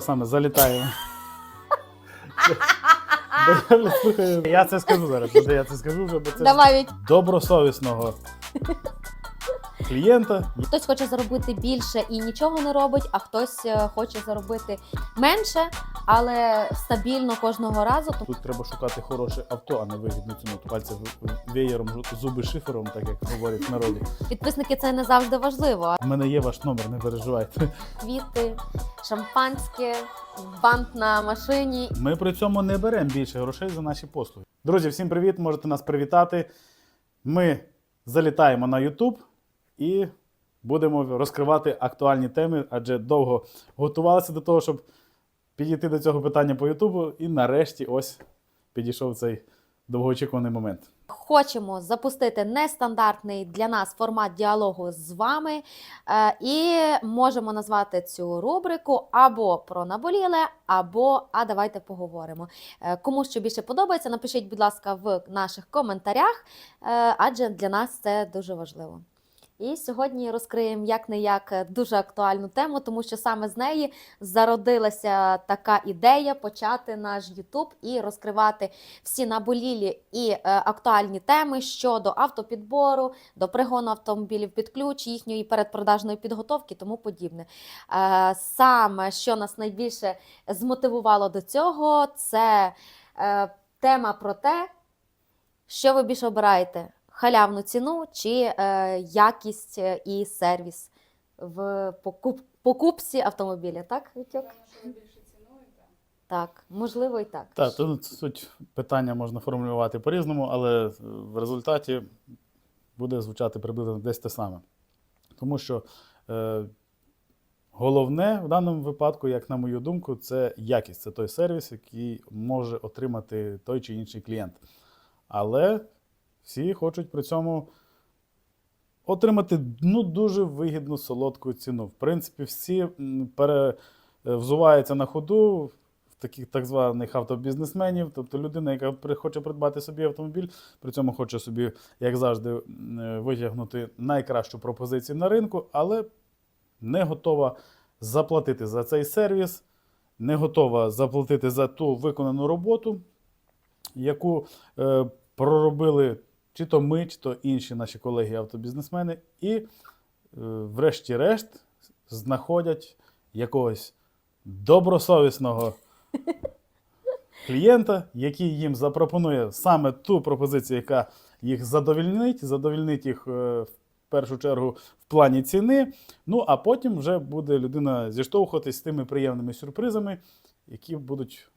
саме залітаємо. Я, слухай, я це скажу зараз. Я це скажу вже, бо це Давай добросовісного клієнта. хтось хоче заробити більше і нічого не робить, а хтось е, хоче заробити менше, але стабільно кожного разу. Тут треба шукати хороше авто, а не вигідну ціну. Пальці в- веєром, зуби шифером, так як говорять в народі. підписники це не завжди важливо. У мене є ваш номер, не переживайте. Квіти, шампанське, бант на машині. Ми при цьому не беремо більше грошей за наші послуги. Друзі, всім привіт! Можете нас привітати. Ми залітаємо на YouTube і будемо розкривати актуальні теми, адже довго готувалися до того, щоб підійти до цього питання по YouTube. І нарешті ось підійшов цей довгоочікуваний момент. Хочемо запустити нестандартний для нас формат діалогу з вами, е, і можемо назвати цю рубрику або про наболіле, або а давайте поговоримо. Е, Кому що більше подобається, напишіть, будь ласка, в наших коментарях, е, адже для нас це дуже важливо. І сьогодні розкриємо як не як дуже актуальну тему, тому що саме з неї зародилася така ідея почати наш YouTube і розкривати всі наболілі і е, актуальні теми щодо автопідбору, до пригону автомобілів під ключ, їхньої передпродажної підготовки, тому подібне. Е, саме що нас найбільше змотивувало до цього, це е, тема про те, що ви більше обираєте: халявну ціну чи е, якість е, і сервіс в покуп, покупці автомобіля, так, Вітьок? Так, можливо, і так. Так, тут суть питання можна формулювати по-різному, але в результаті буде звучати приблизно десь те саме. Тому що е, головне в даному випадку, як на мою думку, це якість. Це той сервіс, який може отримати той чи інший клієнт. Але всі хочуть при цьому отримати ну, дуже вигідну солодку ціну. В принципі, всі м, пере, е, на ходу в таких так званих автобізнесменів, тобто людина, яка хоче придбати собі автомобіль, при цьому хоче собі, як завжди, е, витягнути найкращу пропозицію на ринку, але не готова заплатити за цей сервіс, не готова заплатити за ту виконану роботу, яку е, проробили чи то ми, чи то інші наші колеги-автобізнесмени, і, е, врешті-решт, знаходять якогось добросовісного клієнта, який їм запропонує саме ту пропозицію, яка їх задовільнить, задовільнить їх е, в першу чергу в плані ціни. Ну а потім вже буде людина зіштовхуватись з тими приємними сюрпризами, які будуть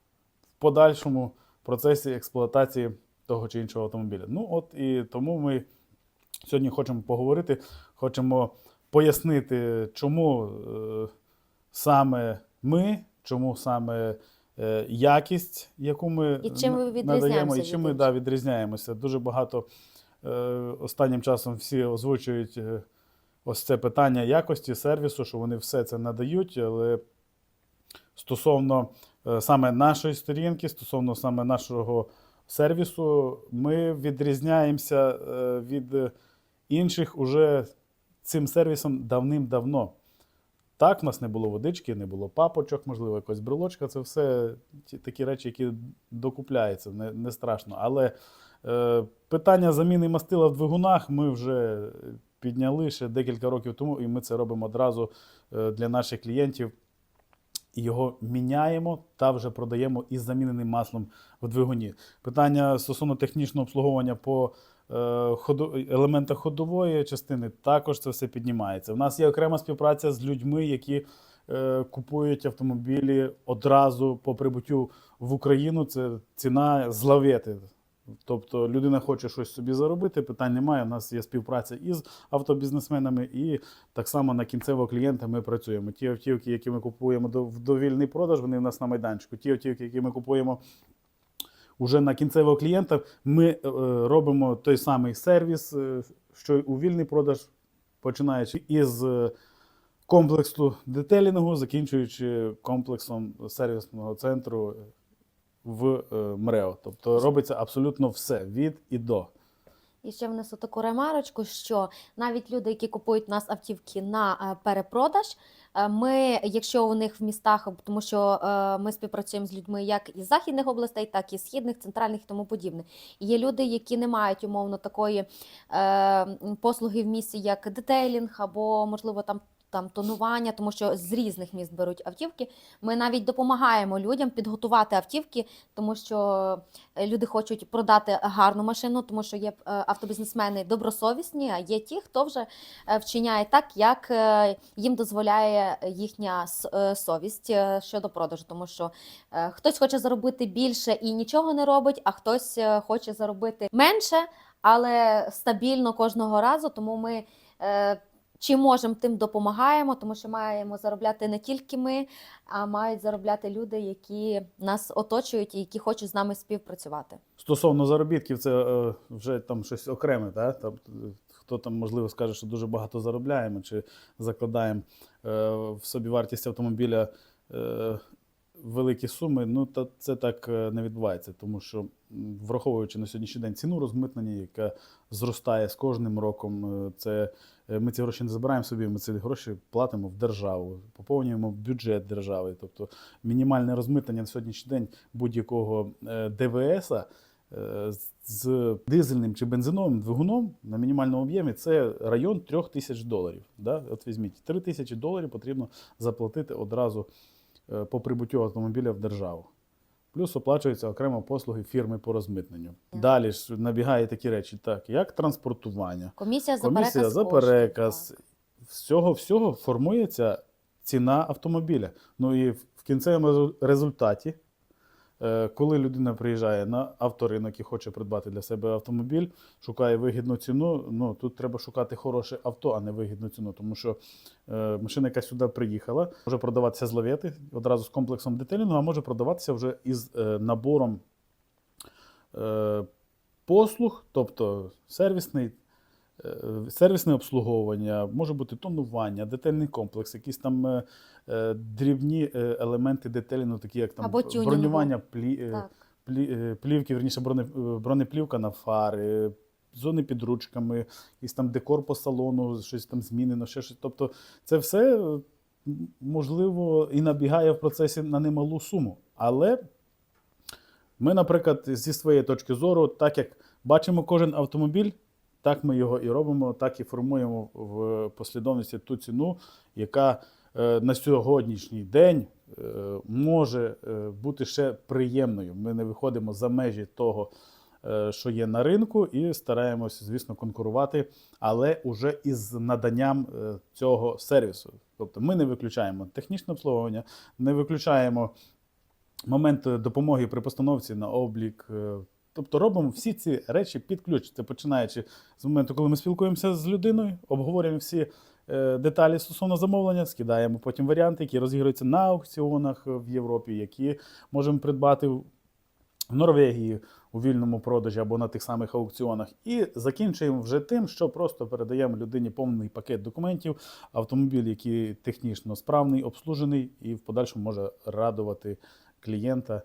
в подальшому процесі експлуатації того чи іншого автомобіля. Ну от і тому ми сьогодні хочемо поговорити, хочемо пояснити, чому е, саме ми, чому саме е, якість, яку ми І чим відрізняємося надаємо, і чим ми да, відрізняємося. Дуже багато е, останнім часом всі озвучують е, ось це питання якості сервісу, що вони все це надають, але стосовно е, саме нашої сторінки, стосовно саме нашого сервісу, ми відрізняємося е, від інших уже цим сервісом давним-давно. Так, в нас не було водички, не було папочок, можливо, якась брелочка. Це все ті, такі речі, які докупляються, не, не страшно. Але е, питання заміни мастила в двигунах ми вже підняли ще декілька років тому, і ми це робимо одразу е, для наших клієнтів. Його міняємо та вже продаємо із заміненим маслом в двигуні. Питання стосовно технічного обслуговування по е, ходу, елементах ходової частини також це все піднімається. У нас є окрема співпраця з людьми, які е, купують автомобілі одразу по прибуттю в Україну. Це ціна з лавети. Тобто людина хоче щось собі заробити, питань немає. У нас є співпраця із автобізнесменами, і так само на кінцевого клієнта ми працюємо. Ті автівки, які ми купуємо в довільний продаж, вони в нас на майданчику. Ті автівки, які ми купуємо уже на кінцевого клієнта, ми е, робимо той самий сервіс, е, що й у вільний продаж, починаючи із е, комплексу детелінгу, закінчуючи комплексом сервісного центру в е, МРЕО. Тобто робиться абсолютно все від і до. І ще внесу таку ремарочку, що навіть люди, які купують у нас автівки на е, перепродаж, Е, Ми, якщо у них в містах, тому що ми співпрацюємо з людьми як із західних областей, так і східних, центральних і тому подібне. Є люди, які не мають умовно такої послуги в місті, як детейлінг або можливо там. Там тонування, тому що з різних міст беруть автівки. Ми навіть допомагаємо людям підготувати автівки, тому що е, люди хочуть продати гарну машину, тому що є е, автобізнесмени добросовісні, а є ті, хто вже е, вчиняє так, як їм дозволяє їхня совість щодо продажу, тому що хтось хоче заробити більше і нічого не робить, а хтось хоче заробити менше, але стабільно кожного разу. Тому ми чим можемо, тим допомагаємо, тому що маємо заробляти не тільки ми, а мають заробляти люди, які нас оточують і які хочуть з нами співпрацювати. Стосовно заробітків, це е, вже там щось окреме, та? Там, е, хто там, можливо, скаже, що дуже багато заробляємо, чи закладаємо е, в собі вартість автомобіля великі суми. Ну, та це так не відбувається, тому що, враховуючи на сьогоднішній день ціну розмитнення, яка зростає з кожним роком, це ми ці гроші не забираємо собі, ми ці гроші платимо в державу, поповнюємо бюджет держави. Тобто мінімальне розмитнення на сьогоднішній день будь-якого е, ДВСа е, з- дизельним чи бензиновим двигуном на мінімальному об'ємі це район 3 тисяч доларів. Да? От візьміть, 3 тисячі доларів потрібно заплатити одразу е, по прибуттю автомобіля в державу. Плюс оплачуються окремо послуги фірми по розмитненню. Далі ж набігає такі речі, так, як транспортування, Комісія за комісія переказ. за переказ. всього всього формується ціна автомобіля. Ну і в кінцевому результаті, коли людина приїжджає на авторинок і хоче придбати для себе автомобіль, шукає вигідну ціну. Ну тут треба шукати хороше авто, а не вигідну ціну. Тому що е, машина, яка сюди приїхала, може продаватися з лавети одразу з комплексом детелінгу, а може продаватися вже із е, набором е, послуг, тобто сервісний. Е, Сервісне обслуговування, може бути тонування, детальний комплекс, якісь там е, е, дрібні елементи детеліну, такі як там Або бронювання плі, плі, плівки, верніше бронеплівка на фари, зони під ручками, якийсь там декор по салону, щось там змінено, ще щось. Тобто це все можливо і набігає в процесі на немалу суму. Але ми, наприклад, зі своєї точки зору, так як бачимо кожен автомобіль, так ми його і робимо, так і формуємо в послідовності ту ціну, яка е, на сьогоднішній день е, може е, бути ще приємною. Ми не виходимо за межі того, що є на ринку, і стараємося, звісно, конкурувати, але уже із наданням цього сервісу. Тобто ми не виключаємо технічне обслуговування, не виключаємо момент допомоги при постановці на облік. Тобто робимо всі ці речі під ключ. Це починаючи з моменту, коли ми спілкуємося з людиною, обговорюємо всі е, деталі стосовно замовлення, скидаємо потім варіанти, які розігруються на аукціонах в Європі, які можемо придбати в Норвегії у вільному продажі або на тих самих аукціонах. І закінчуємо вже тим, що просто передаємо людині повний пакет документів, автомобіль, який технічно справний, обслужений і в подальшому може радувати клієнта.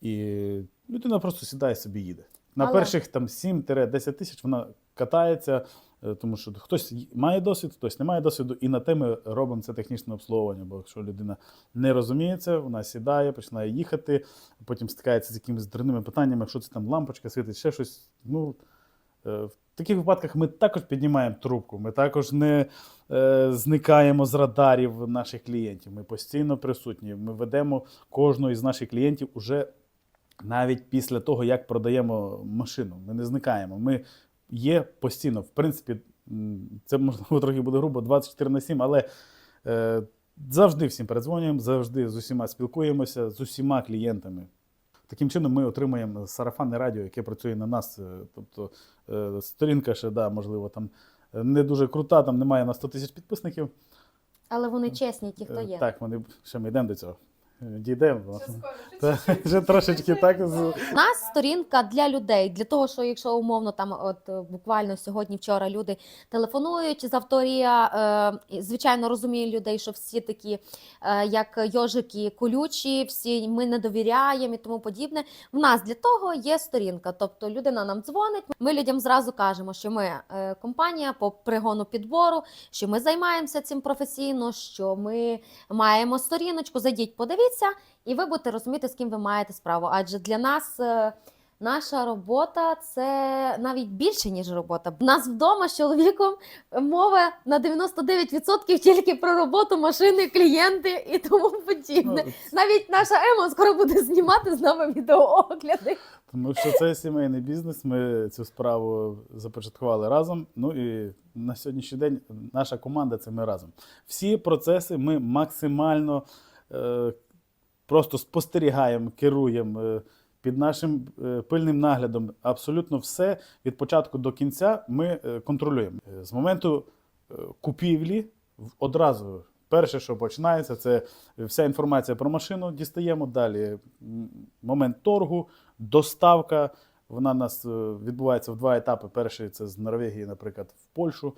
І людина просто сідає собі їде. На Але- перших там 7-10 тисяч вона катається, е, тому що хтось має досвід, хтось не має досвіду, і на те ми робимо це технічне обслуговування. Бо якщо людина не розуміє це, вона сідає, починає їхати, потім стикається з якимись дурними питаннями, якщо це там лампочка світить, ще щось. Ну, е, в таких випадках ми також піднімаємо трубку, ми також не е, зникаємо з радарів наших клієнтів. Ми постійно присутні. Ми ведемо кожного із наших клієнтів уже навіть після того, як продаємо машину. Ми не зникаємо. Ми є постійно. В принципі, це можливо трохи буде грубо 24 на 7, але е, завжди всім передзвонюємо, завжди з усіма спілкуємося, з усіма клієнтами. Таким чином, ми отримуємо сарафанне радіо, яке працює на нас. Е, Тобто е, сторінка ще, да, можливо, там е, не дуже крута, там немає на 100 тисяч підписників. Але вони чесні, ті, хто Е, є. Так, вони ще ми йдемо до цього. Дійдемо. Та, Вже трошечки так. з- У нас сторінка для людей, для того, що якщо умовно там, от е, буквально сьогодні, вчора люди телефонують з авторія, е, і, звичайно, розумію людей, що всі такі, е, як йожики, колючі, всі ми не довіряємо і тому подібне. В нас для того є сторінка. Тобто людина нам дзвонить. Ми людям зразу кажемо, що ми е, компанія по пригону підбору, що ми займаємося цим професійно, що ми маємо сторіночку. Зайдіть, подивіться. І ви будете розуміти, з ким ви маєте справу. Адже для нас е, наша робота це навіть більше, ніж робота. У нас вдома з чоловіком мова на 99% тільки про роботу, машини, клієнти і тому подібне. Ну, Навіть наша Ема скоро буде знімати з нами відеоогляди. Тому що це сімейний бізнес. Ми цю справу започаткували разом. Ну і на сьогоднішній день наша команда це ми разом. Всі процеси ми максимально е, просто спостерігаємо, керуємо е, під нашим е, пильним наглядом. Абсолютно все від початку до кінця ми е, контролюємо. З моменту купівлі одразу. Перше, що починається, це вся інформація про машину дістаємо. Далі момент торгу, доставка. Вона у нас відбувається в два етапи. Перший це з Норвегії, наприклад, в Польщу.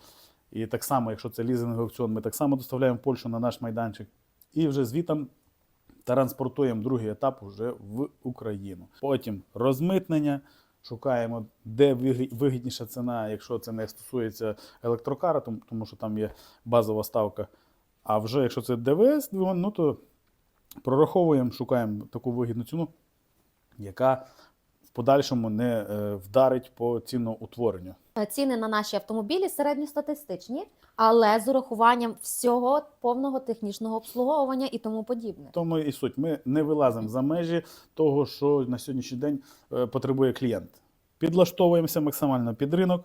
І так само, якщо це лізинговий аукціон, ми так само доставляємо в Польщу на наш майданчик. І вже звітом транспортуємо другий етап вже в Україну. Потім розмитнення. Шукаємо, де вигідніша ціна, якщо це не стосується електрокара, тому, тому що там є базова ставка. А вже якщо це ДВС, двигун, ну то прораховуємо, шукаємо таку вигідну ціну, яка в подальшому не е, вдарить по ціноутворенню. Е, Ціни на наші автомобілі середньостатистичні, але з урахуванням всього повного технічного обслуговування і тому подібне. Тому і суть. Ми не вилазимо за межі того, що на сьогоднішній день е, потребує клієнт. Підлаштовуємося максимально під ринок.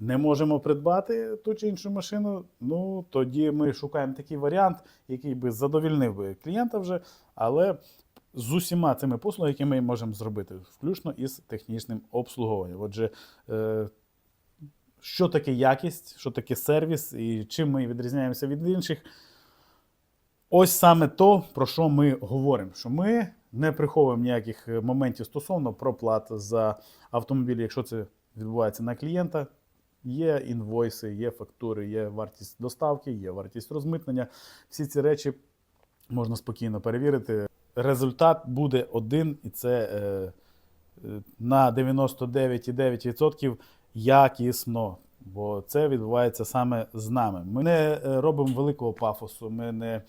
Не можемо придбати ту чи іншу машину. Ну тоді ми шукаємо такий варіант, який би задовільнив би клієнта вже, але з усіма цими послугами, які ми можемо зробити, включно із технічним обслуговуванням. Отже, е, що таке якість, що таке сервіс і чим ми відрізняємося від інших. Ось саме то, про що ми говоримо. Що ми не приховуємо ніяких моментів стосовно проплат за автомобіль, якщо це відбувається на клієнта. Є інвойси, є фактури, є вартість доставки, є вартість розмитнення. Всі ці речі можна спокійно перевірити. Результат буде один, і це е, е, на 99,9% якісно. Бо це відбувається саме з нами. Ми не е, робимо великого пафосу, ми не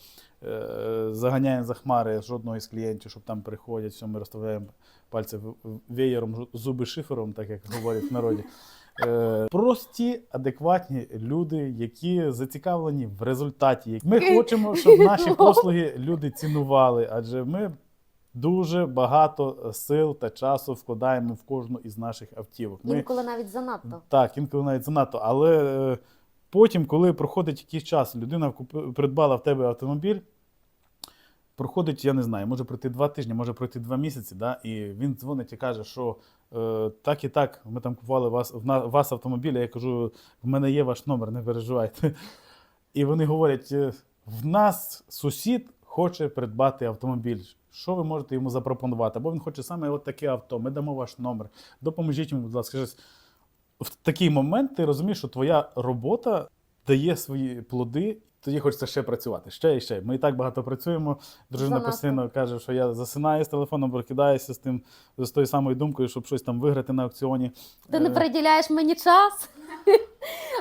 е, заганяємо за хмари жодного із клієнтів, щоб там приходять, все, ми розставляємо пальці веєром, зуби шифером, так як говорять в народі. Е, Прості, адекватні люди, які зацікавлені в результаті. Ми хочемо, щоб наші послуги люди цінували, адже ми дуже багато сил та часу вкладаємо в кожну із наших автівок. Ми Інколи навіть занадто. так, інколи навіть занадто. Але е, потім, коли проходить якийсь час, людина придбала в тебе автомобіль, проходить, я не знаю, може пройти два тижні, може пройти два місяці, да, і він дзвонить і каже, що е, так і так, ми там купували вас, в на- вас автомобіль, я кажу, в мене є ваш номер, не переживайте. І вони говорять: е, в нас сусід хоче придбати автомобіль. Що ви можете йому запропонувати? Або він хоче саме от таке авто, ми дамо ваш номер. Допоможіть йому, будь ласка. В такий момент ти розумієш, що твоя робота дає свої плоди, тоді хочеться ще працювати. Ще і ще. Ми і так багато працюємо. Дружина Занадто. постійно каже, що я засинаю з телефоном, прокидаюся з тим з тою самою думкою, щоб щось там виграти на аукціоні. Ти не Е, приділяєш мені час.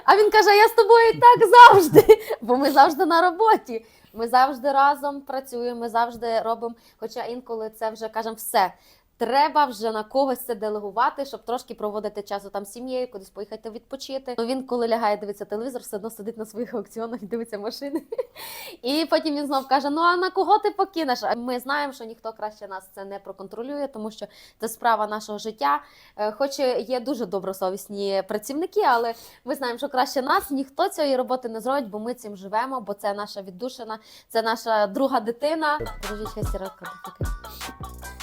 А він каже: я з тобою і так завжди, бо ми завжди на роботі. Ми завжди разом працюємо, ми завжди робимо. Хоча інколи це вже кажемо все. Треба вже на когось це делегувати, щоб трошки проводити часу там з сім'єю, кудись поїхати відпочити. Ну він, коли лягає дивиться телевізор, все одно сидить на своїх аукціонах дивиться машини. І потім він знов каже: Ну а на кого ти покинеш? Ми знаємо, що ніхто краще нас це не проконтролює, тому що це справа нашого життя. Е, Хоч є дуже добросовісні працівники, але ми знаємо, що краще нас ніхто цієї роботи не зробить, бо ми цим живемо, бо це наша віддушина, це наша друга дитина. Подождіть, хай сіра картофелька.